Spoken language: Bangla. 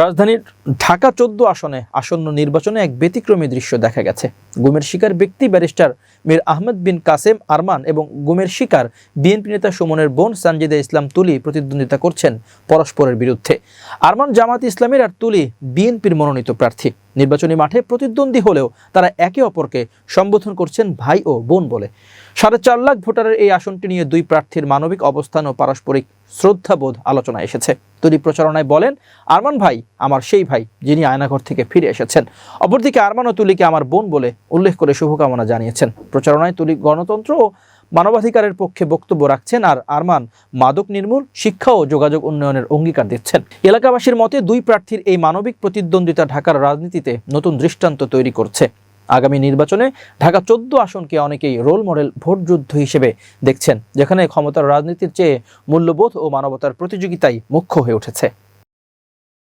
রাজধানীর ঢাকা চোদ্দ আসনে আসন্ন নির্বাচনে এক ব্যতিক্রমী দৃশ্য দেখা গেছে। গুমের শিকার ব্যক্তি ব্যারিস্টার মীর আহমেদ বিন কাসেম আরমান এবং গুমের শিকার বিএনপি নেতা সুমনের বোন সানজিদা ইসলাম তুলি প্রতিদ্বন্দ্বিতা করছেন পরস্পরের বিরুদ্ধে। আরমান জামাত ইসলামের আর তুলি বিএনপির মনোনীত প্রার্থী। নির্বাচনী মাঠে প্রতিদ্বন্দ্বী হলেও তারা একে অপরকে সম্বোধন করছেন ভাই ও বোন বলে। সাড়ে চার লাখ ভোটারের এই আসনটি নিয়ে দুই প্রার্থীর মানবিক অবস্থান ও পারস্পরিক শ্রদ্ধাবোধ আলোচনায় এসেছে। তুলি প্রচারণায় বলেন, আরমান ভাই আমার সেই ভাই যিনি আয়নাঘর থেকে ফিরে এসেছেন। অপরদিকে আরমান ও তুলিকে আমার বোন বলে উল্লেখ করে শুভকামনা জানিয়েছেন। প্রচারণায় তুলি গণতন্ত্র ও মানবাধিকারের পক্ষে বক্তব্য রাখছেন আর আরমান মাদক নির্মূল শিক্ষা ও যোগাযোগ উন্নয়নের অঙ্গীকার দিচ্ছেন। এলাকাবাসীর মতে দুই প্রার্থীর এই মানবিক প্রতিদ্বন্দ্বিতা ঢাকার রাজনীতিতে নতুন দৃষ্টান্ত তৈরি করছে। আগামী নির্বাচনে ঢাকা চোদ্দ আসনকে অনেকেই রোল মডেল ভোটযুদ্ধ হিসেবে দেখছেন, যেখানে ক্ষমতার রাজনীতির চেয়ে মূল্যবোধ ও মানবতার প্রতিযোগিতাই মুখ্য হয়ে উঠেছে।